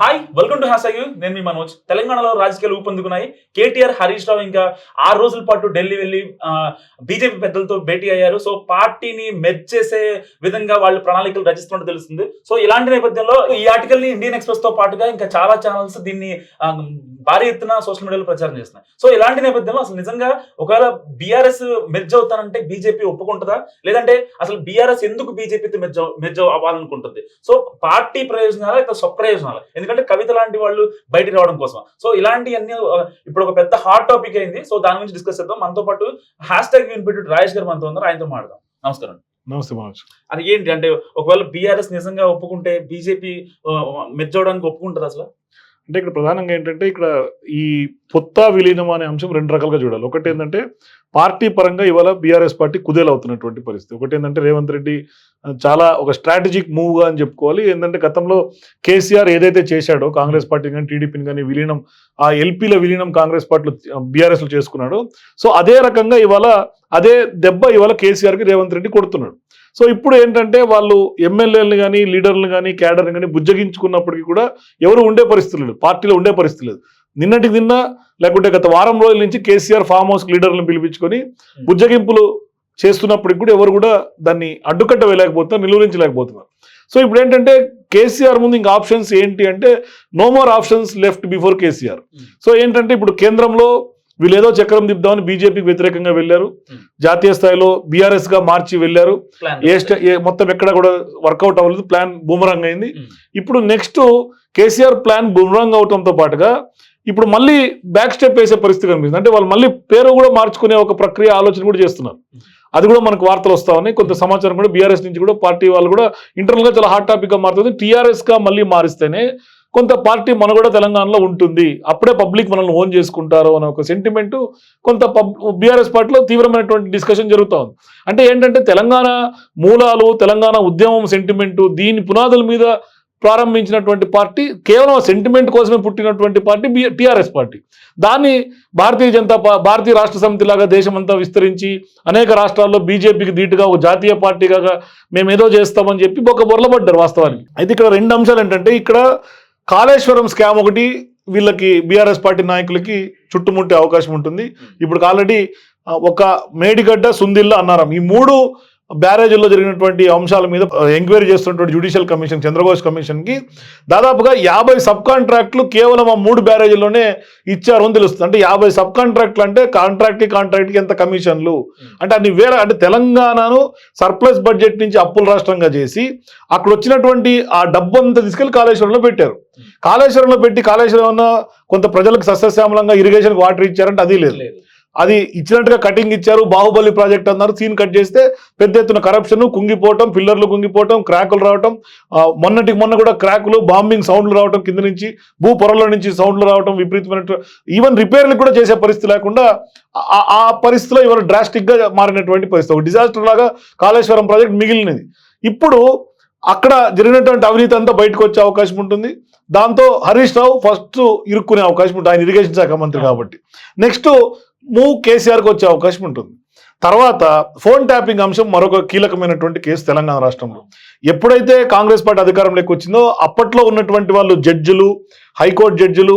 Hi welcome to హ్యాసయు నేను మీ మనోజ్. తెలంగాణలో రాజకీయాలు ఊపందుకున్నాయి. కేటీఆర్ హరీష్ రావు ఇంకా ఆరు రోజుల పాటు ఢిల్లీ వెళ్ళి బీజేపీ పెద్దలతో భేటీ అయ్యారు. సో పార్టీని మెచ్చేసే చేసే విధంగా వాళ్ళు ప్రణాళికలు రచిస్తున్నట్టు తెలుస్తుంది. సో ఇలాంటి నేపథ్యంలో ఈ ఆర్టికల్ని ఇండియన్ ఎక్స్ప్రెస్తో పాటుగా ఇంకా చాలా ఛానల్స్ దీన్ని భారీ ఎత్తున సోషల్ మీడియాలో ప్రచారం చేస్తున్నాయి. సో ఇలాంటి నేపథ్యంలో అసలు నిజంగా ఒకవేళ బీఆర్ఎస్ మెర్జ్ అవుతానంటే బీజేపీ ఒప్పుకుంటుందా? లేదంటే అసలు బీఆర్ఎస్ ఎందుకు బీజేపీతో మెర్జ్ మెర్జ్ అవ్వాలనుకుంటుంది? సో పార్టీ ప్రయోజనాలా లేకపోతే స్వప్రయోజనాలు? ఎందుకంటే కవిత లాంటి వాళ్ళు బయటికి రావడం కోసం. సో ఇలాంటివన్నీ ఇప్పుడు ఒక పెద్ద హాట్ టాపిక్ అయింది. సో దాని గురించి డిస్కస్ చేద్దాం. మనతో పాటు హ్యాష్ ట్యాగ్ వినిపెట్టి రాజేష్ గారు మనతో ఉన్నారు. ఆయనతో మాట్లాడదాం. నమస్కారం నమస్తే మనోజ్. అది ఏంటి? అంటే ఒకవేళ బీఆర్ఎస్ నిజంగా ఒప్పుకుంటే బీజేపీ మెర్జ్ అవడానికి ఒప్పుకుంటుంది అసలు? అంటే ఇక్కడ ప్రధానంగా ఏంటంటే ఇక్కడ ఈ పొత్తా విలీనం అనే అంశం రెండు రకాలుగా చూడాలి. ఒకటి ఏంటంటే పార్టీ పరంగా ఇవాళ బీఆర్ఎస్ పార్టీ కుదేలవుతున్నటువంటి పరిస్థితి. ఒకటి ఏంటంటే రేవంత్ రెడ్డి చాలా ఒక స్ట్రాటజిక్ మూవ్గా అని చెప్పుకోవాలి. ఏంటంటే గతంలో కేసీఆర్ ఏదైతే చేశాడో కాంగ్రెస్ పార్టీ కానీ టీడీపీని కానీ విలీనం ఆ ఎల్పీల విలీనం కాంగ్రెస్ పార్టీలో బీఆర్ఎస్లో చేసుకున్నాడు. సో అదే రకంగా ఇవాళ అదే దెబ్బ ఇవాళ కేసీఆర్కి రేవంత్ రెడ్డి కొడుతున్నాడు. సో ఇప్పుడు ఏంటంటే వాళ్ళు ఎమ్మెల్యేలను కానీ లీడర్లు కానీ క్యాడర్ని కానీ బుజ్జగించుకున్నప్పటికీ కూడా ఎవరు ఉండే పరిస్థితి లేదు పార్టీలో ఉండే పరిస్థితి లేదు నిన్నటికి నిన్న లేకుంటే గత వారం రోజుల నుంచి కేసీఆర్ ఫామ్ హౌస్ లీడర్లను పిలిపించుకొని బుజ్జగింపులు చేస్తున్నప్పటికి కూడా ఎవరు కూడా దాన్ని అడ్డుకట్ట వేయలేకపోతున్నారు నిలువరించలేకపోతున్నారు. సో ఇప్పుడు ఏంటంటే కేసీఆర్ ముందు ఇంకా ఆప్షన్స్ ఏంటి అంటే no more options left before KCR. So ఏంటంటే ఇప్పుడు కేంద్రంలో వీళ్ళు ఏదో చక్రం దిద్దామని బీజేపీకి వ్యతిరేకంగా వెళ్ళారు. Hmm. జాతీయ స్థాయిలో బీఆర్ఎస్గా మార్చి వెళ్ళారు. ఏ మొత్తం ఎక్కడ కూడా వర్కౌట్ అవ్వలేదు. ప్లాన్ బూమరంగ్ అయింది. Hmm. ఇప్పుడు నెక్స్ట్ కేసీఆర్ ప్లాన్ బూమరంగ్ అవటంతో పాటుగా ఇప్పుడు మళ్ళీ బ్యాక్ స్టెప్ వేసే పరిస్థితి కనిపిస్తుంది. అంటే వాళ్ళు మళ్ళీ పేరు కూడా మార్చుకునే ఒక ప్రక్రియ ఆలోచన కూడా చేస్తున్నారు. అది కూడా మనకు వార్తలు వస్తా ఉన్నాయి. కొంత సమాచారం కూడా బీఆర్ఎస్ నుంచి కూడా పార్టీ వాళ్ళు కూడా ఇంటర్నల్గా చాలా హాట్ టాపిక్గా మారుతుంది. టీఆర్ఎస్గా మళ్ళీ మారిస్తేనే కొంత పార్టీ మన కూడా తెలంగాణలో ఉంటుంది. అప్పుడే పబ్లిక్ మనల్ని ఓన్ చేసుకుంటారు అనే ఒక సెంటిమెంట్ కొంత పబ్ బీఆర్ఎస్ పార్టీలో తీవ్రమైనటువంటి డిస్కషన్ జరుగుతూ ఉంది. అంటే ఏంటంటే తెలంగాణ మూలాలు తెలంగాణ ఉద్యమం సెంటిమెంటు దీని పునాదుల మీద ప్రారంభించినటువంటి పార్టీ కేవలం సెంటిమెంట్ కోసమే పుట్టినటువంటి పార్టీ టిఆర్ఎస్ పార్టీ. దాన్ని భారతీయ జనతా భారతీయ రాష్ట్ర సమితి లాగా దేశమంతా విస్తరించి అనేక రాష్ట్రాల్లో బీజేపీకి ధీటుగా ఒక జాతీయ పార్టీగా మేము ఏదో చేస్తామని చెప్పి ఒక బొరలబడ్డారు వాస్తవానికి. అయితే ఇక్కడ రెండు అంశాలు ఏంటంటే ఇక్కడ కాళేశ్వరం స్కామ్ ఒకటి వీళ్ళకి బీఆర్ఎస్ పార్టీ నాయకులకి చుట్టుముట్టే అవకాశం ఉంటుంది. ఇప్పుడు ఆల్రెడీ ఒక మేడిగడ్డ సుందిల్ల అన్నారం. ఈ మూడు బ్యారేజీల్లో జరిగినటువంటి అంశాల మీద ఎంక్వైరీ చేస్తున్నటువంటి జ్యుడిషియల్ కమిషన్ చంద్రఘోష్ కమిషన్కి దాదాపుగా యాభై సబ్ కాంట్రాక్ట్లు కేవలం ఆ మూడు బ్యారేజీల్లోనే ఇచ్చారు అని తెలుస్తుంది. అంటే యాభై సబ్ కాంట్రాక్ట్లు అంటే కాంట్రాక్ట్కి కాంట్రాక్ట్కి కాంట్రాక్ట్కి ఎంత కమిషన్లు? అంటే అన్ని వేరే అంటే తెలంగాణను సర్ప్లస్ బడ్జెట్ నుంచి అప్పుల రాష్ట్రంగా చేసి అక్కడ వచ్చినటువంటి ఆ డబ్బు అంతా తీసుకెళ్ళి కాళేశ్వరంలో పెట్టారు. కాళేశ్వరంలో పెట్టి కాళేశ్వరం ఉన్న కొంత ప్రజలకు సస్యశ్యామలంగా ఇరిగేషన్ వాటర్ ఇచ్చారంటే అది లేదు. లేదు. అది ఇచ్చినట్టుగా కటింగ్ ఇచ్చారు. బాహుబలి ప్రాజెక్ట్ అన్నారు. సీన్ కట్ చేస్తే పెద్ద ఎత్తున కరప్షన్ కుంగిపోవటం పిల్లర్లు కుంగిపోవటం క్రాకులు రావటం మొన్నటికి మొన్న కూడా క్రాకులు బాంబింగ్ సౌండ్లు రావటం కింద నుంచి భూ పొరల నుంచి సౌండ్లు రావటం విపరీతమైన ఈవెన్ రిపేర్లు కూడా చేసే పరిస్థితి లేకుండా ఆ- ఆ పరిస్థితిలో ఇవాళ డ్రాస్టిక్గా మారినటువంటి పరిస్థితి. ఒక డిజాస్టర్ లాగా కాళేశ్వరం ప్రాజెక్ట్ మిగిలినది. ఇప్పుడు అక్కడ జరిగినటువంటి అవినీతి అంతా బయటకు వచ్చే అవకాశం ఉంటుంది. దాంతో హరీష్ రావు ఫస్ట్ ఇరుక్కునే అవకాశం ఉంటుంది. ఆయన ఇరిగేషన్ శాఖ మంత్రి కాబట్టి. నెక్స్ట్ మూవ్ కేసీఆర్కి వచ్చే అవకాశం ఉంటుంది. తర్వాత ఫోన్ ట్యాపింగ్ అంశం మరొక కీలకమైనటువంటి కేసు తెలంగాణ రాష్ట్రంలో. ఎప్పుడైతే కాంగ్రెస్ పార్టీ అధికారంలోకి వచ్చిందో అప్పట్లో ఉన్నటువంటి వాళ్ళు జడ్జిలు హైకోర్టు జడ్జిలు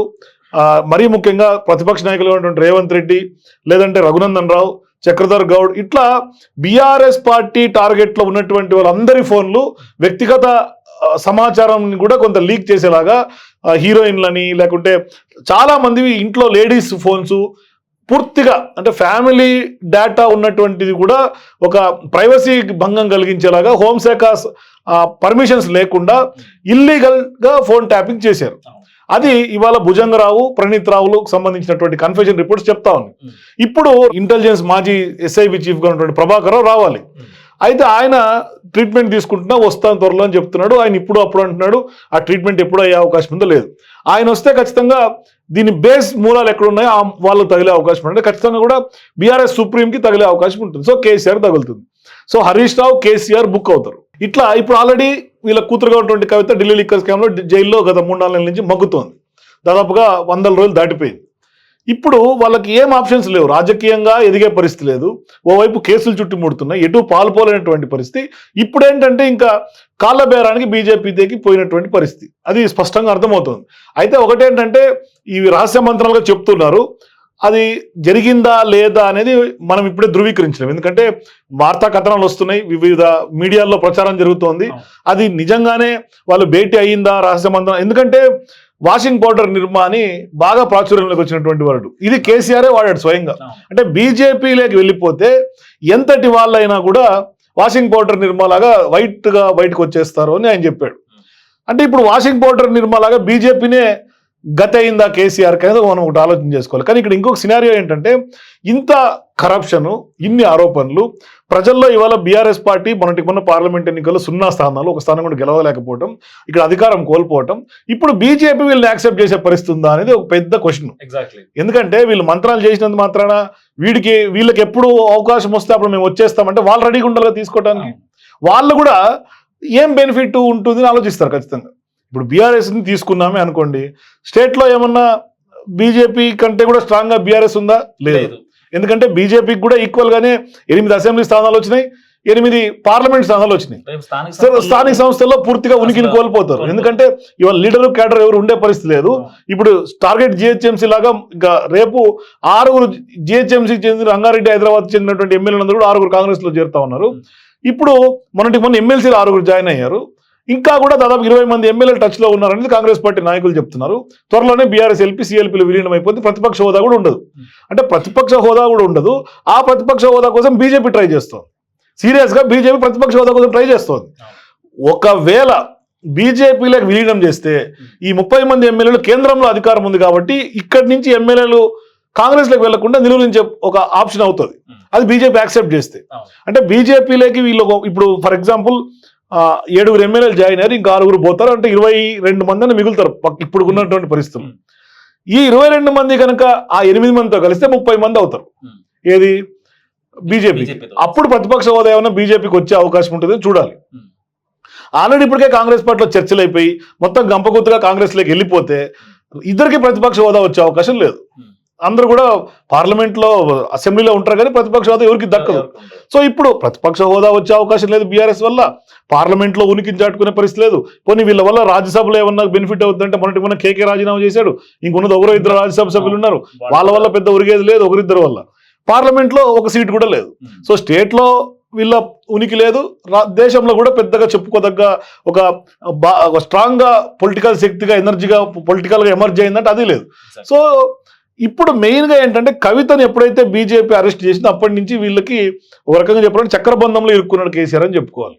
మరీ ముఖ్యంగా ప్రతిపక్ష నాయకులు ఉన్నటువంటి రేవంత్ రెడ్డి లేదంటే రఘునందన్ రావు చక్రధర్ గౌడ్ ఇట్లా బీఆర్ఎస్ పార్టీ టార్గెట్లో ఉన్నటువంటి వాళ్ళందరి ఫోన్లు వ్యక్తిగత ఆ, సమాచారం కూడా కొంత లీక్ చేసేలాగా హీరోయిన్లని లేకుంటే చాలామంది ఇంట్లో లేడీస్ ఫోన్స్ పూర్తిగా అంటే ఫ్యామిలీ డేటా ఉన్నటువంటిది కూడా ఒక ప్రైవసీ భంగం కలిగించేలాగా హోంశాఖ పర్మిషన్స్ లేకుండా ఇల్లీగల్గా ఫోన్ ట్యాపింగ్ చేశారు. అది ఇవాళ భుజంగరావు ప్రణీత్ రావులకు సంబంధించినటువంటి కన్ఫెషన్ రిపోర్ట్స్ చెప్తా Hmm. ఇప్పుడు ఇంటెలిజెన్స్ మాజీ ఎస్ఐబి చీఫ్గా ఉన్నటువంటి ప్రభాకర్ రావు రావాలి అయితే ఆయన ట్రీట్మెంట్ తీసుకుంటున్నా వస్తాను త్వరలో అని చెప్తున్నాడు. ఆయన ఇప్పుడు అప్పుడు అంటున్నాడు ఆ ట్రీట్మెంట్ ఎప్పుడు అయ్యే అవకాశం ఉందో లేదు. ఆయన వస్తే ఖచ్చితంగా దీని బేస్ మూలాలు ఎక్కడున్నాయో ఆ వాళ్ళు తగిలే అవకాశం ఉంటుంది ఖచ్చితంగా కూడా బీఆర్ఎస్ సుప్రీంకి తగిలే అవకాశం ఉంటుంది. సో కేసీఆర్ తగులుతుంది. సో హరీష్ రావు కేసీఆర్ బుక్ అవుతారు. ఇట్లా ఇప్పుడు ఆల్రెడీ వీళ్ళ కూతురుగా ఉన్నటువంటి కవిత ఢిల్లీ లిక్కర్ స్కామ్లో జైల్లో గత మూడు నాలుగు నెలల నుంచి మగ్గుతోంది. దాదాపుగా వందల రోజులు దాటిపోయింది. ఇప్పుడు వాళ్ళకి ఏం ఆప్షన్స్ లేవు. రాజకీయంగా ఎదిగే పరిస్థితి లేదు. ఓవైపు కేసులు చుట్టుముడుతున్నాయి ఎటు పాల్పోలేనటువంటి పరిస్థితి. ఇప్పుడు ఏంటంటే ఇంకా కాళ్ళ బేరానికి బీజేపీ దగ్గర పోయినటువంటి పరిస్థితి. అది స్పష్టంగా అర్థమవుతుంది. అయితే ఒకటేంటంటే ఇవి రహస్య మంత్రాలుగా చెప్తున్నారు. అది జరిగిందా లేదా అనేది మనం ఇప్పుడే ధృవీకరించలేం ఎందుకంటే వార్తా కథనాలు వస్తున్నాయి. వివిధ మీడియాల్లో ప్రచారం జరుగుతోంది. అది నిజంగానే వాళ్ళు భేటీ అయ్యిందా? రహస్య మంత్రం. ఎందుకంటే వాషింగ్ పౌడర్ నిర్మా అని బాగా ప్రాచుర్యంలోకి వచ్చినటువంటి వాడు ఇది కేసీఆరే వాడాడు స్వయంగా. అంటే బీజేపీలోకి వెళ్ళిపోతే ఎంతటి వాళ్ళైనా కూడా వాషింగ్ పౌడర్ నిర్మాలాగా వైట్గా బయటకు వచ్చేస్తారు అని ఆయన చెప్పాడు. అంటే ఇప్పుడు వాషింగ్ పౌడర్ నిర్మాలాగా బీజేపీనే గత అయిందా కేసీఆర్ అనేది మనం ఒకటి ఆలోచన చేసుకోవాలి. కానీ ఇక్కడ ఇంకొక సినారియో ఏంటంటే ఇంత కరప్షన్ ఇన్ని ఆరోపణలు ప్రజల్లో ఇవాళ బీఆర్ఎస్ పార్టీ మొన్నటి మొన్న పార్లమెంట్ ఎన్నికల్లో సున్నా స్థానాలు ఒక స్థానం కూడా గెలవలేకపోవడం ఇక్కడ అధికారం కోల్పోవటం ఇప్పుడు బీజేపీ వీళ్ళని యాక్సెప్ట్ చేసే పరిస్థితి ఉందా అనేది ఒక పెద్ద క్వశ్చన్ ఎగ్జాక్ట్లీ ఎందుకంటే వీళ్ళు మంత్రాలు చేసినంత మాత్రాన వీడికి వీళ్ళకి ఎప్పుడు అవకాశం వస్తే అప్పుడు మేము వచ్చేస్తామంటే వాళ్ళు రెడీగా ఉండాలిగా తీసుకోవడానికి వాళ్ళు కూడా ఏం బెనిఫిట్ ఉంటుంది అని ఆలోచిస్తారు ఖచ్చితంగా. ఇప్పుడు బీఆర్ఎస్ని తీసుకున్నామే అనుకోండి స్టేట్లో ఏమన్నా బీజేపీ కంటే కూడా స్ట్రాంగ్గా బీఆర్ఎస్ ఉందా? లేదు. ఎందుకంటే బీజేపీకి కూడా ఈక్వల్ గానే ఎనిమిది అసెంబ్లీ స్థానాలు వచ్చినాయి ఎనిమిది పార్లమెంట్ స్థానాలు వచ్చినాయి. స్థానిక స్థ- స్థానిక సంస్థల్లో పూర్తిగా ఉనికిని కోల్పోతారు. ఎందుకంటే ఇవాళ లీడర్ క్యాడర్ ఎవరు ఉండే పరిస్థితి లేదు. ఇప్పుడు టార్గెట్ జిహెచ్ఎంసీ లాగా ఇంకా రేపు ఆరుగురు జిహెచ్ఎంసీ చెందిన రంగారెడ్డి హైదరాబాద్ చెందినటువంటి ఎమ్మెల్యేలందరూ కూడా ఆరుగురు కాంగ్రెస్లో చేరుతా ఉన్నారు. ఇప్పుడు మొన్నటి మొన్న ఎమ్మెల్సీలు ఆరుగురు జాయిన్ అయ్యారు. ఇంకా కూడా దాదాపు ఇరవై మంది ఎమ్మెల్యేలు టచ్లో ఉన్నారనేది కాంగ్రెస్ పార్టీ నాయకులు చెప్తున్నారు. త్వరలోనే బీఆర్ఎస్ ఎల్పీ సిఎల్పీలు విలీనం అయిపోతే ప్రతిపక్ష హోదా కూడా ఉండదు. అంటే ప్రతిపక్ష హోదా కూడా ఉండదు. ఆ ప్రతిపక్ష హోదా కోసం బీజేపీ ట్రై చేస్తోంది. సీరియస్గా బీజేపీ ప్రతిపక్ష హోదా కోసం ట్రై చేస్తోంది. ఒకవేళ బీజేపీలకు విలీనం చేస్తే ఈ ముప్పై మంది ఎమ్మెల్యేలు కేంద్రంలో అధికారం ఉంది కాబట్టి ఇక్కడి నుంచి ఎమ్మెల్యేలు కాంగ్రెస్లోకి వెళ్ళకుండా నిలువరించే ఒక ఆప్షన్ అవుతుంది. అది బీజేపీ యాక్సెప్ట్ చేస్తే. అంటే బీజేపీలోకి వీళ్ళు ఇప్పుడు ఫర్ ఎగ్జాంపుల్ ఏడుగురు ఎమ్మెల్యేలు జాయిన్ అయ్యారు ఇంకా ఆరుగురు పోతారు అంటే ఇరవై రెండు మందిని మిగులుతారు ఇప్పుడు ఉన్నటువంటి పరిస్థితులు. ఈ ఇరవై రెండు మంది కనుక ఆ ఎనిమిది మందితో కలిస్తే ముప్పై మంది అవుతారు. ఏది బీజేపీ. అప్పుడు ప్రతిపక్ష హోదా ఏమైనా బీజేపీకి వచ్చే అవకాశం ఉంటుంది చూడాలి. ఆల్రెడీ ఇప్పటికే కాంగ్రెస్ పార్టీలో చర్చలు అయిపోయి మొత్తం గంపగుత్తుగా కాంగ్రెస్లోకి వెళ్ళిపోతే ఇద్దరికి ప్రతిపక్ష హోదా వచ్చే అవకాశం లేదు. అందరూ కూడా పార్లమెంట్లో అసెంబ్లీలో ఉంటారు కానీ ప్రతిపక్ష హోదా ఎవరికి దక్కదు. సో ఇప్పుడు ప్రతిపక్ష హోదా వచ్చే అవకాశం లేదు బీఆర్ఎస్ వల్ల. పార్లమెంట్లో ఉనికి చాటుకునే పరిస్థితి లేదు. పోనీ వీళ్ళ వల్ల రాజ్యసభలో ఏమన్నా బెనిఫిట్ అవుతుందంటే మొన్నటి మొన్న కేకే రాజీనామా చేశాడు. ఇంకొన్నది ఒకరో ఇద్దరు రాజ్యసభ సభ్యులు ఉన్నారు. వాళ్ళ వల్ల పెద్ద ఉరిగేది లేదు ఒకరిద్దరు వల్ల. పార్లమెంట్లో ఒక సీట్ కూడా లేదు. ఉమ్. సో స్టేట్లో వీళ్ళ ఉనికి లేదు. దేశంలో కూడా పెద్దగా చెప్పుకోదగ్గ ఒక బా- ఒక స్ట్రాంగ్గా పొలిటికల్ శక్తిగా ఎనర్జీగా పొలిటికల్గా ఎమర్జీ అయిందంటే అది లేదు. సో ఇప్పుడు మెయిన్గా ఏంటంటే కవితను ఎప్పుడైతే బీజేపీ అరెస్ట్ చేసిందో అప్పటి నుంచి వీళ్ళకి ఒక రకంగా చెప్పాలంటే చక్రబంధంలో ఇరుక్కున్నాడు కేసీఆర్ అని చెప్పుకోవాలి.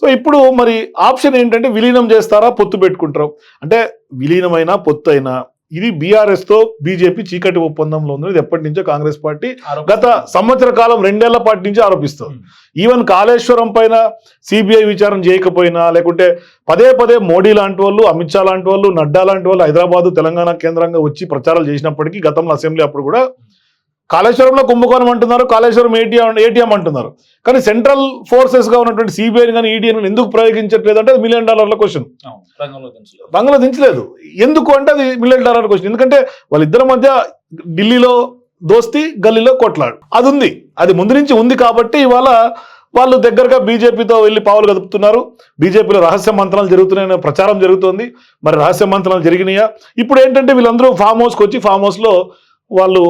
సో ఇప్పుడు మరి ఆప్షన్ ఏంటంటే విలీనం చేస్తారా పొత్తు పెట్టుకుంటారు. అంటే విలీనమైనా పొత్తు అయినా ఇది బీఆర్ఎస్తో బీజేపీ చీకటి ఒప్పందంలో ఉంది ఇది ఎప్పటి నుంచో కాంగ్రెస్ పార్టీ. గత సంవత్సర కాలం రెండేళ్ళ పాటి నుంచి ఆరోపిస్తుంది. ఈవెన్ కాళేశ్వరం పైన సిబిఐ విచారణ చేయకపోయినా లేకుంటే పదే పదే మోడీ లాంటి వాళ్ళు అమిత్ షా లాంటి వాళ్ళు నడ్డా లాంటి వాళ్ళు హైదరాబాద్ తెలంగాణ కేంద్రంగా వచ్చి ప్రచారాలు చేసినప్పటికీ గతంలో అసెంబ్లీ అప్పుడు కూడా కాళేశ్వరంలో కుంభకోణం అంటున్నారు కాళేశ్వరం ఏటీఎం ఏటీఎం అంటున్నారు. కానీ సెంట్రల్ ఫోర్సెస్గా ఉన్నటువంటి సిబిఐ కానీ ఈడీని ఎందుకు ప్రయోగించట్లేదు అంటే అది మిలియన్ డాలర్ల క్వశ్చన్ అవును. రంగంలో దించలేదు. బంగ్లా దించలేదు. ఎందుకు అంటే అది మిలియన్ డాలర్ క్వశ్చన్ ఎందుకంటే వాళ్ళిద్దరి మధ్య ఢిల్లీలో దోస్తి గల్లీలో కొట్లాడు. అది ఉంది. అది ముందు నుంచి ఉంది కాబట్టి ఇవాళ వాళ్ళు దగ్గరగా బీజేపీతో వెళ్ళి పావులు కదుపుతున్నారు. బీజేపీలో రహస్య మంత్రాలు జరుగుతున్నాయనే ప్రచారం జరుగుతోంది. మరి రహస్య మంత్రాలు జరిగినాయా? ఇప్పుడు ఏంటంటే వీళ్ళందరూ ఫామ్ హౌస్కి వచ్చి ఫామ్ హౌస్లో వాళ్ళు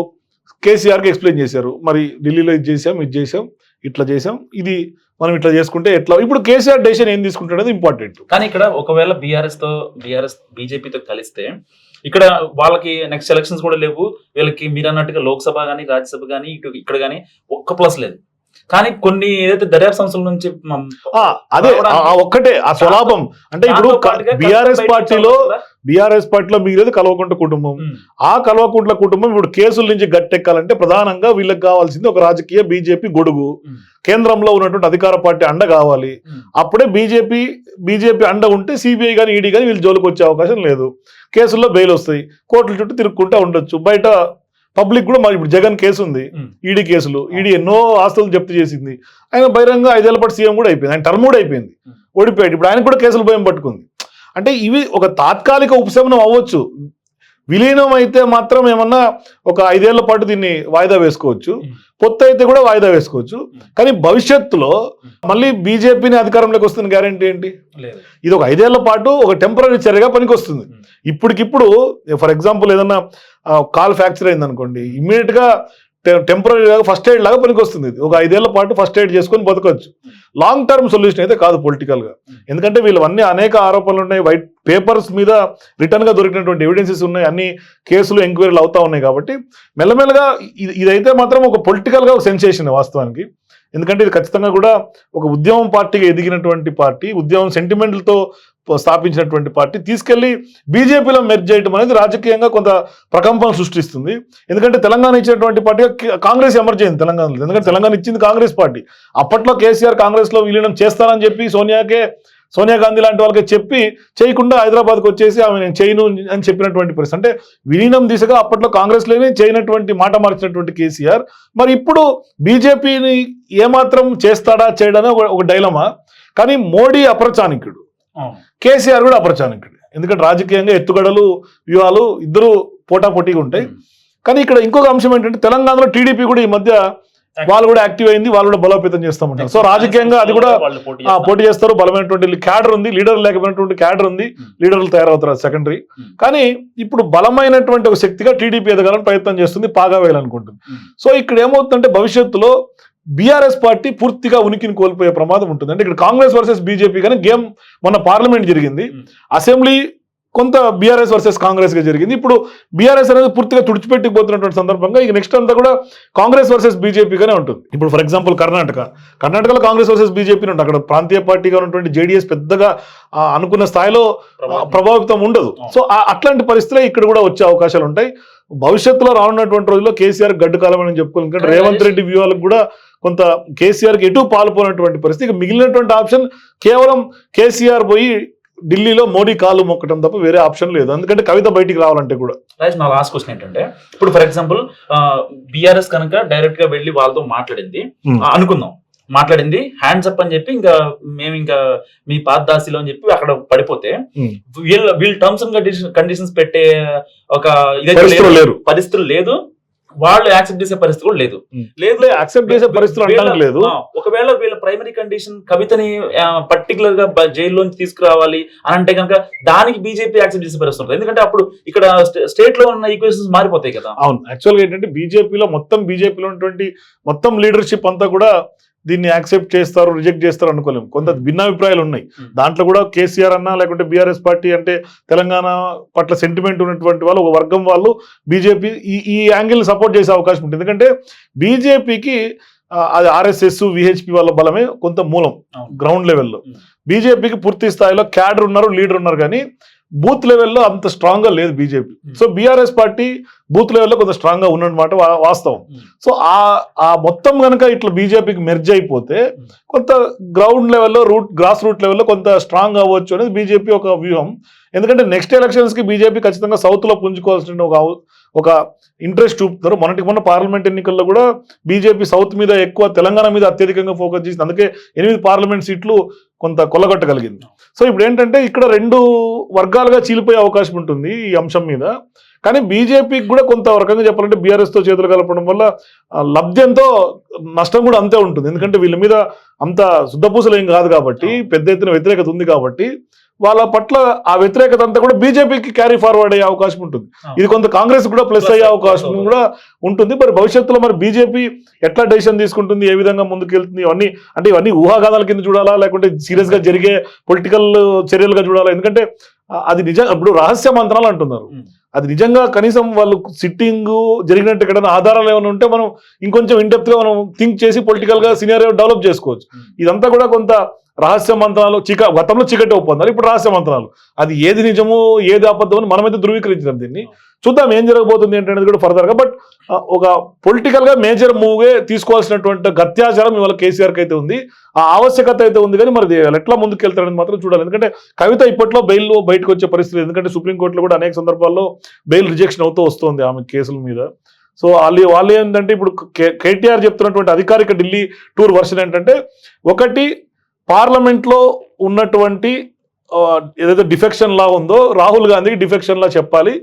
కేసీఆర్కి ఎక్స్ప్లెయిన్ చేశారు. మరి ఢిల్లీలో ఇది చేసాం ఇది చేసాం ఇట్లా చేసాం ఇది మనం ఇట్లా చేసుకుంటే ఎట్లా? ఇప్పుడు కేసీఆర్ డెసిషన్ ఏం తీసుకుంటాడు ఇంపార్టెంట్ కానీ ఇక్కడ ఒకవేళ బీఆర్ఎస్తో బీఆర్ఎస్ బీజేపీతో కలిస్తే ఇక్కడ వాళ్ళకి నెక్స్ట్ ఎలక్షన్స్ కూడా లేవు. వీళ్ళకి మీరు అన్నట్టుగా లోక్సభ కానీ రాజ్యసభ కానీ ఇటు ఇక్కడ కానీ ఒక్క ప్లస్ లేదు. కానీ కొన్ని ఏదైతే దర్యాప్తు సంస్థల నుంచి అదే ఒక్కటే ఆ స్వలాభం. అంటే ఇప్పుడు బీఆర్ఎస్ పార్టీలో బీఆర్ఎస్ పార్టీలో మిగిలేదు కల్వకుంట్ల కుటుంబం. ఆ కల్వకుంట్ల కుటుంబం ఇప్పుడు కేసుల నుంచి గట్టెక్కాలంటే ప్రధానంగా వీళ్ళకి కావాల్సింది ఒక రాజకీయ బీజేపీ గొడుగు. కేంద్రంలో ఉన్నటువంటి అధికార పార్టీ అండ కావాలి. అప్పుడే బీజేపీ బీజేపీ అండ ఉంటే సిబిఐ కానీ ఈడీ కానీ వీళ్ళు జోలికి వచ్చే అవకాశం లేదు. కేసుల్లో బెయిల్ వస్తాయి. కోర్టుల చుట్టూ తిరుక్కుంటా ఉండొచ్చు. బయట పబ్లిక్ కూడా మరి ఇప్పుడు జగన్ కేసు ఉంది. ఈడీ కేసులు ఈడీ ఎన్నో ఆస్తులు జప్తు చేసింది. ఆయన బహిరంగ ఐదేళ్ళ పాటు సీఎం కూడా అయిపోయింది. ఆయన టర్మ్ కూడా అయిపోయింది. ఓడిపోయాడు. ఇప్పుడు ఆయన కూడా కేసులు భయం పట్టుకుంది. అంటే ఇవి ఒక తాత్కాలిక ఉపశమనం అవ్వచ్చు. విలీనం అయితే మాత్రం ఏమన్నా ఒక ఐదేళ్ళ పాటు దీన్ని వాయిదా వేసుకోవచ్చు. పొత్తు అయితే కూడా వాయిదా వేసుకోవచ్చు. కానీ భవిష్యత్తులో మళ్ళీ బీజేపీని అధికారంలోకి వస్తున్న గ్యారంటీ ఏంటి? ఇది ఒక ఐదేళ్ళ పాటు ఒక టెంపరీ చర్యగా పనికొస్తుంది. ఇప్పటికిప్పుడు ఫర్ ఎగ్జాంపుల్ ఏదన్నా కాల్ ఫ్రాక్చర్ అయింది అనుకోండి ఇమ్మీడియట్ టెంపరీ టెంపరీగా ఫస్ట్ ఎయిడ్ లాగా పనికొస్తుంది ఇది. ఒక ఐదేళ్ళ పాటు ఫస్ట్ ఎయిడ్ చేసుకొని బతకొచ్చు. లాంగ్ టర్మ్ సొల్యూషన్ అయితే కాదు పొలిటికల్గా ఎందుకంటే వీళ్ళవన్నీ అనేక ఆరోపణలు ఉన్నాయి. వైట్ పేపర్స్ మీద రిటర్న్గా దొరికినటువంటి ఎవిడెన్సెస్ ఉన్నాయి. అన్ని కేసులు ఎంక్వైరీలు అవుతా ఉన్నాయి కాబట్టి మెల్లమెల్లగా ఇది ఇదైతే మాత్రం ఒక పొలిటికల్గా ఒక సెన్సేషన్ వాస్తవానికి. ఎందుకంటే ఇది ఖచ్చితంగా కూడా ఒక ఉద్యమం పార్టీగా ఎదిగినటువంటి పార్టీ. ఉద్యమం సెంటిమెంట్లతో స్థాపించినటువంటి పార్టీ తీసుకెళ్ళి బీజేపీలో మెర్జ్ చేయడం అనేది రాజకీయంగా కొంత ప్రకంపన సృష్టిస్తుంది. ఎందుకంటే తెలంగాణ ఇచ్చినటువంటి పార్టీగా కాంగ్రెస్ ఎమర్జ్ అయింది తెలంగాణలో. ఎందుకంటే తెలంగాణ ఇచ్చింది కాంగ్రెస్ పార్టీ. అప్పట్లో కేసీఆర్ కాంగ్రెస్లో విలీనం చేస్తానని చెప్పి సోనియాకే సోనియా గాంధీ లాంటి వాళ్ళకి చెప్పి చేయకుండా హైదరాబాద్కి వచ్చేసి ఆమె నేను చేయను అని చెప్పినటువంటి పరిస్థితి. అంటే విలీనం దిశగా అప్పట్లో కాంగ్రెస్లోనే చేయనటువంటి మాట మార్చినటువంటి కేసీఆర్. మరి ఇప్పుడు బీజేపీని ఏమాత్రం చేస్తాడా చేయడనే ఒక ఒక డైలమా. కానీ మోడీ అప్రచానికుడు. కేసీఆర్ కూడా అప్రచానికుడు ఎందుకంటే రాజకీయంగా ఎత్తుగడలు వ్యూహాలు ఇద్దరు పోటాపోటీగా ఉంటాయి. కానీ ఇక్కడ ఇంకొక అంశం ఏంటంటే తెలంగాణలో టీడీపీ కూడా ఈ మధ్య వాళ్ళు కూడా యాక్టివ్ అయింది వాళ్ళు కూడా బలోపేతం చేస్తామంటారు. సో రాజకీయంగా అది కూడా పోటీ చేస్తారు. పోటీ బలమైనటువంటి క్యాడర్ ఉంది లీడర్ లేకపోయినటువంటి క్యాడర్ ఉంది. లీడర్లు తయారవుతారు సెకండరీ. కానీ ఇప్పుడు బలమైనటువంటి ఒక శక్తిగా టీడీపీ ఎదగాలని ప్రయత్నం చేస్తుంది పాగా వేయాలనుకుంటుంది. సో ఇక్కడ ఏమవుతుందంటే భవిష్యత్తులో బీఆర్ఎస్ పార్టీ పూర్తిగా ఉనికిని కోల్పోయే ప్రమాదం ఉంటుంది అంటే ఇక్కడ కాంగ్రెస్ వర్సెస్ బీజేపీ కానీ గేమ్ మొన్న పార్లమెంట్ జరిగింది. అసెంబ్లీ కొంత బీఆర్ఎస్ వర్సెస్ కాంగ్రెస్గా జరిగింది. ఇప్పుడు బీఆర్ఎస్ అనేది పూర్తిగా తుడిచిపెట్టిపోతున్నటువంటి సందర్భంగా ఇక నెక్స్ట్ అంతా కూడా కాంగ్రెస్ వర్సెస్ బీజేపీగానే ఉంటుంది. ఇప్పుడు ఫర్ ఎగ్జాంపుల్ కర్ణాటక. కర్ణాటకలో కాంగ్రెస్ వర్సెస్ బీజేపీ ఉంటుంది. అక్కడ ప్రాంతీయ పార్టీగా ఉన్నటువంటి జేడీఎస్ పెద్దగా అనుకున్న స్థాయిలో ప్రభావితం. ఉండదు. సో అట్లాంటి పరిస్థితులే ఇక్కడ కూడా వచ్చే అవకాశాలు ఉంటాయి. భవిష్యత్తులో రానున్నటువంటి రోజుల్లో కేసీఆర్ గడ్డు కాలం అని చెప్పుకోవాలి రేవంత్ రెడ్డి వ్యూహాలకు కూడా కొంత కేసీఆర్కి ఎటు పాల్పోయినటువంటి పరిస్థితి. ఇక మిగిలినటువంటి ఆప్షన్ కేవలం కేసీఆర్ పోయి ఢిల్లీలో మోడీ కాలు మొక్కటం తప్ప వేరే ఆప్షన్ లేదు. ఎందుకంటే కవిత బయటికి రావాలంటే కూడా. రాజేష్ నా లాస్ట్ క్వశ్చన్ ఏంటంటే ఇప్పుడు ఫర్ ఎగ్జాంపుల్ బిఆర్ఎస్ కనుక డైరెక్ట్గా వెళ్ళి వాళ్ళతో మాట్లాడింది. Hmm. అనుకుందాం. మాట్లాడింది. హ్యాండ్స్ అప్ అని చెప్పి ఇంకా మేము ఇంకా మీ పాతదాసిలో అని చెప్పి అక్కడ పడిపోతే. వీళ్ళ వీళ్ళు టర్మ్స్ అండ్ కండిషన్స్ పెట్టే ఒక ఇదైతే పరిస్థితులు లేదు. లేరు. పరిస్థితులు లేదు. వాళ్ళు యాక్సెప్ట్ చేసే పరిస్థితి కూడా లేదు. లేదు యాక్సెప్ట్ చేసే పరిస్థితులు అంటానికి లేదు. ఒకవేళ వీళ్ళ ప్రైమరీ కండిషన్ కవితని పర్టికులర్గా జైల్లోంచి తీసుకురావాలి అని అంటే కనుక దానికి బీజేపీ యాక్సెప్ట్ చేసే పరిస్థితి ఉంటుంది. ఎందుకంటే అప్పుడు ఇక్కడ స్టేట్లో ఉన్న ఈక్వేషన్స్ మారిపోతాయి కదా. అవును. యాక్చువల్గా ఏంటంటే బీజేపీలో మొత్తం బీజేపీలో ఉన్నటువంటి మొత్తం లీడర్షిప్ అంతా కూడా దీన్ని యాక్సెప్ట్ చేస్తారు రిజెక్ట్ చేస్తారు అనుకోలేము కొంత భిన్నాభిప్రాయాలు ఉన్నాయి Hmm. దాంట్లో కూడా కేసీఆర్ అన్నా లేకుంటే బీఆర్ఎస్ పార్టీ అంటే తెలంగాణ పట్ల సెంటిమెంట్ ఉన్నటువంటి వాళ్ళు ఒక వర్గం వాళ్ళు బీజేపీ ఈ ఈ యాంగిల్ సపోర్ట్ చేసే అవకాశం ఉంటుంది ఎందుకంటే బీజేపీకి అది ఆర్ఎస్ఎస్ విహెచ్పి వాళ్ళ బలమే కొంత మూలం. గ్రౌండ్ లెవెల్లో Hmm. బీజేపీకి పూర్తి స్థాయిలో క్యాడర్ ఉన్నారు లీడర్ ఉన్నారు కానీ బూత్ లెవెల్లో అంత స్ట్రాంగ్గా లేదు BJP Hmm. So BRS party booth లెవెల్లో కొంత స్ట్రాంగ్గా ఉన్నమాట వాస్తవం Hmm. సో ఆ ఆ మొత్తం కనుక ఇట్లా బీజేపీకి మెర్జ్ అయిపోతే Hmm. కొంత గ్రౌండ్ లెవెల్లో రూట్ గ్రాస్ రూట్ లెవెల్లో కొంత స్ట్రాంగ్ అవ్వచ్చు అనేది బీజేపీ ఒక వ్యూహం ఎందుకంటే నెక్స్ట్ ఎలక్షన్స్కి బీజేపీ ఖచ్చితంగా సౌత్లో పుంజుకోవాల్సిన ఒక ఒక ఇంట్రెస్ట్ చూపుతున్నారు మొన్నటి మొన్న పార్లమెంట్ ఎన్నికల్లో కూడా బీజేపీ సౌత్ మీద ఎక్కువ తెలంగాణ మీద అత్యధికంగా ఫోకస్ చేసింది అందుకే ఎనిమిది పార్లమెంట్ సీట్లు కొంత కొల్లగొట్టగలిగింది. సో ఇప్పుడు ఏంటంటే ఇక్కడ రెండు వర్గాలుగా చీలిపోయే అవకాశం ఉంటుంది ఈ అంశం మీద. కానీ బీజేపీకి కూడా కొంత రకంగా చెప్పాలంటే బీఆర్ఎస్తో చేతులు కలపడం వల్ల ఆ, లబ్ధి ఎంతో నష్టం కూడా అంతే ఉంటుంది. ఎందుకంటే వీళ్ళ మీద అంత శుద్ధపూసలు ఏం కాదు కాబట్టి పెద్ద ఎత్తున వ్యతిరేకత ఉంది కాబట్టి వాళ్ళ పట్ల ఆ వ్యతిరేకత అంతా కూడా బీజేపీకి క్యారీ ఫార్వర్డ్ అయ్యే అవకాశం ఉంటుంది. ఇది కొంత కాంగ్రెస్ కూడా ప్లస్ అయ్యే అవకాశం. కూడా ఉంటుంది. మరి భవిష్యత్తులో మరి బీజేపీ ఎట్లా డెసిషన్ తీసుకుంటుంది? ఏ విధంగా ముందుకెళ్తుంది? ఇవన్నీ అంటే ఇవన్నీ ఊహాగానాల కింద చూడాలా? లేకుంటే సీరియస్గా జరిగే పొలిటికల్ చర్యలుగా చూడాలా? ఎందుకంటే అది నిజం ఇప్పుడు రహస్య మంత్రాలు అంటున్నారు. అది నిజంగా కనీసం వాళ్ళు సిట్టింగ్ జరిగినట్టు ఎక్కడైనా ఆధారాలు ఏమైనా ఉంటే మనం ఇంకొంచెం ఇండెప్త్గా మనం థింక్ చేసి పొలిటికల్గా సీనియర్ డెవలప్ చేసుకోవచ్చు. ఇదంతా కూడా కొంత రహస్య మంత్రాలు చిక గతంలో చీకటి ఒప్పందాలు ఇప్పుడు రహస్య మంత్రాలు. అది ఏది నిజము ఏది అబద్ధం అని మనమైతే ధృవీకరించాం దీన్ని. చూద్దాం ఏం జరగబోతుంది ఏంటనేది కూడా ఫర్దర్గా బట్ ఒక పొలిటికల్గా మేజర్ మూవే తీసుకోవాల్సినటువంటి గత్యాచారం ఇవాళ కేసీఆర్కి అయితే ఉంది. ఆ ఆవశ్యకత అయితే ఉంది కానీ మరి ఎట్లా ముందుకెళ్తారని మాత్రం చూడాలి. ఎందుకంటే కవిత ఇప్పట్లో బెయిల్ బయటకు వచ్చే పరిస్థితి. ఎందుకంటే సుప్రీంకోర్టులో కూడా అనేక సందర్భాల్లో బెయిల్ రిజెక్షన్ అవుతూ వస్తుంది ఆమె కేసుల మీద. సో వాళ్ళు వాళ్ళు ఏంటంటే ఇప్పుడు కేటీఆర్ చెప్తున్నటువంటి అధికారిక ఢిల్లీ టూర్ వర్షన్ ఏంటంటే ఒకటి పార్లమెంట్లో ఉన్నటువంటి ఏదైతే డిఫెక్షన్ లా ఉందో రాహుల్ గాంధీకి డిఫెక్షన్ లా చెప్పాలి.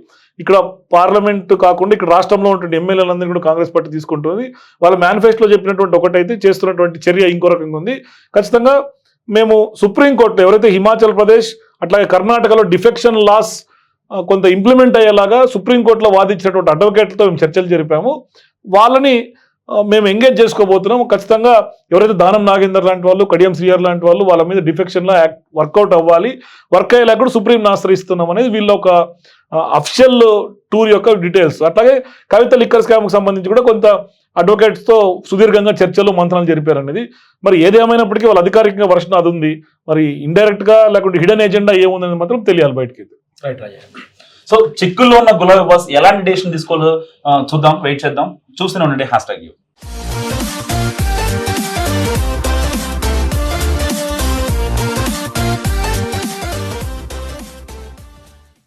ఇక్కడ పార్లమెంట్ కాకుండా ఇక్కడ రాష్ట్రంలో ఉన్నటువంటి ఎమ్మెల్యేలందరినీ కూడా కాంగ్రెస్ పార్టీ తీసుకుంటుంది. వాళ్ళ మేనిఫెస్టోలో చెప్పినటువంటి ఒకటైతే చేస్తున్నటువంటి చర్య ఇంకో రకంగా ఉంది. ఖచ్చితంగా మేము సుప్రీంకోర్టు ఎవరైతే హిమాచల్ ప్రదేశ్ అట్లాగే కర్ణాటకలో డిఫెక్షన్ లాస్ కొంత ఇంప్లిమెంట్ అయ్యేలాగా సుప్రీంకోర్టులో వాదించినటువంటి అడ్వకేట్లతో మేము చర్చలు జరిపాము. వాళ్ళని మేము ఎంగేజ్ చేసుకోబోతున్నాం. ఖచ్చితంగా ఎవరైతే దానం నాగేందర్ లాంటి వాళ్ళు కడియం శ్రీయర్ లాంటి వాళ్ళు వాళ్ళ మీద డిఫెక్షన్లో వర్కౌట్ అవ్వాలి. వర్క్ అయ్యేలా కూడా సుప్రీం ఆశ్రయిస్తున్నాం అనేది వీళ్ళ ఒక అఫిషియల్ టూర్ యొక్క డీటెయిల్స్ అట్లాగే కవిత లిక్కర్ స్కామ్కి సంబంధించి కూడా కొంత అడ్వకేట్స్తో సుదీర్ఘంగా చర్చలు మంత్రాలు జరిపారు అనేది. మరి ఏదేమైనప్పటికీ వాళ్ళ అధికారికంగా వర్షన్ అది ఉంది మరి ఇండైరెక్ట్గా లేకుంటే హిడెన్ ఎజెండా ఏముందని మాత్రం తెలియాలి బయటకి. రైట్ రాజా సో చిక్కుల్లో ఉన్న గులాబీ బాస్ ఎలాంటి డెసిషన్ తీసుకోవాలో ఆ, చూద్దాం వెయిట్ చేద్దాం. చూస్తూనే ఉండండి హ్యాష్ ట్యాగ్ యూ.